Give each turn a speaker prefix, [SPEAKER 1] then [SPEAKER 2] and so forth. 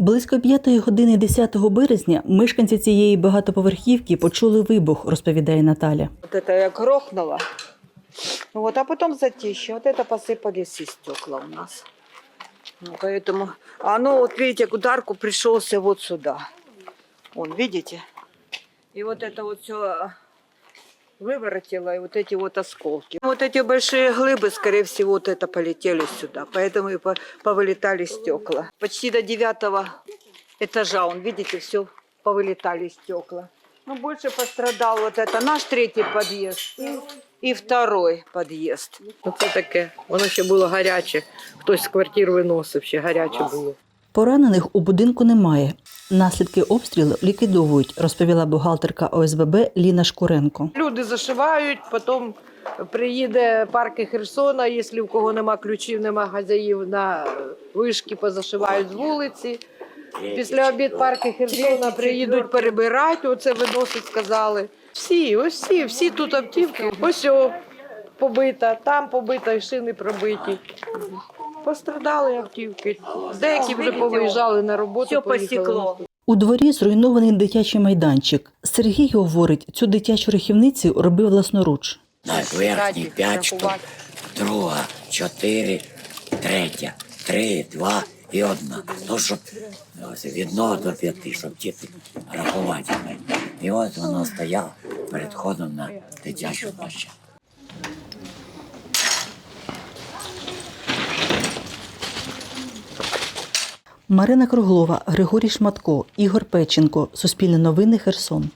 [SPEAKER 1] Близько п'ятої години 10 березня мешканці цієї багатоповерхівки почули вибух, розповідає Наталя.
[SPEAKER 2] Вот это я грохнула. Вот, а потом затище. Вот это посыпались и стекла у нас. Ну, поэтому, а ну вот видите, ударку пришелся вот сюда. Вон, видите? И вот это вот все выворотило, и вот эти вот осколки. Вот эти большие глыбы, скорее всего, вот это полетели сюда. Поэтому и по- повылетали стекла. Почти до девятого этажа, он, видите, все повылетали стекла. Ну, больше пострадал вот это наш третий подъезд и, и второй подъезд.
[SPEAKER 3] Оце таке. Воно ще було гаряче. Хтось з квартир виносив, ще гаряче було.
[SPEAKER 1] Поранених у будинку немає. Наслідки обстрілу ліквідовують, розповіла бухгалтерка ОСББ Ліна Шкуренко.
[SPEAKER 3] Люди зашивають, потім приїде парки Херсона, якщо в кого нема ключів, нема хазяїв на вишки, позашивають з вулиці. Після обід парки Херсона приїдуть перебирати, оце виносить, сказали. Всі, ось всі, всі тут автівки. Ось побита, там побита, і шини пробиті. Пострадали автівки. Деякі вже повиїжджали на роботу.
[SPEAKER 2] Все посекло.
[SPEAKER 1] У дворі зруйнований дитячий майданчик. Сергій говорить, цю дитячу рахівницю робив власноруч.
[SPEAKER 4] Так, верхніх п'ять штук, друга, чотири, третя, три, два і одна. Ну, щоб ось, від одного до п'яти, щоб діти рахувати. І от воно стояло перед ходом на дитячу площадку.
[SPEAKER 1] Марина Круглова, Григорій Шматко, Ігор Печенко. Суспільне новини Херсон.